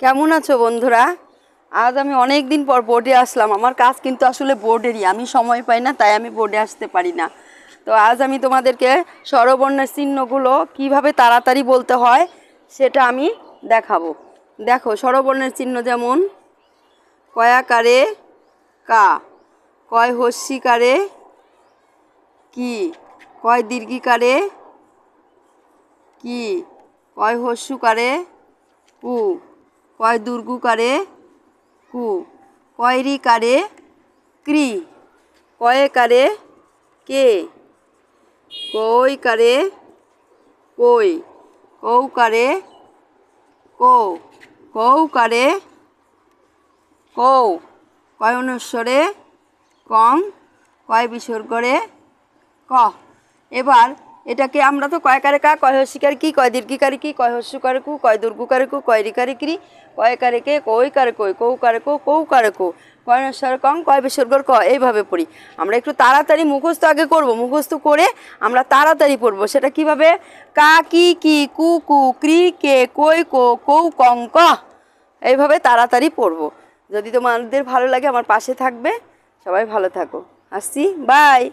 কেমন আছো বন্ধুরা? আজ আমি অনেক দিন পর বোর্ডে আসলাম। আমার কাজ কিন্তু আসলে বোর্ডেরই আমি সময় পাই না, তাই আমি বোর্ডে আসতে পারি না। তো আজ আমি তোমাদেরকে স্বরবর্ণের চিহ্নগুলো কীভাবে তাড়াতাড়ি বলতে হয়, সেটা আমি দেখাবো। দেখো, স্বরবর্ণের চিহ্ন যেমন কয়াকারে কা, কয় হস্যিকারে কি, কয় দীর্ঘিকারে কি, কয় হস্যুকারে কু কয় দুর্গু কারে? কু। কয়রি কারে? ক্রি কয়ে কারে? কে। কই কারে? কই। কৌ কারে? কো। কৌ কারে? কৌ কয় অনুস্বরে? কং। কয় বিসর্গরে? ক। এবার এটাকে আমরা তো কয় কারে কা? কয় হস্যিকারে কি? কয় দীর্ঘিকারে কি? কয় হস্যকারে কু? কয় দুর্গুকারে কু? কয় রিকারে ক্রি কয় কারে কে? কই কারে কই? কৌ কারে কো? কৌ কারে কো? কয় নস্বর কং? কয় বিসর্গর ক? এইভাবে পড়ি। আমরা একটু তাড়াতাড়ি মুখস্থ আগে করব। মুখস্থ করে আমরা তাড়াতাড়ি পড়ব। সেটা কীভাবে? কা, কি কি, কু কু ক্রি কে, কই, কো, কৌ, কং, ক? এইভাবে তাড়াতাড়ি পড়ব। যদি তোমাদের ভালো লাগে আমার পাশে থাকবে। সবাই ভালো থাকো। আসছি। বাই!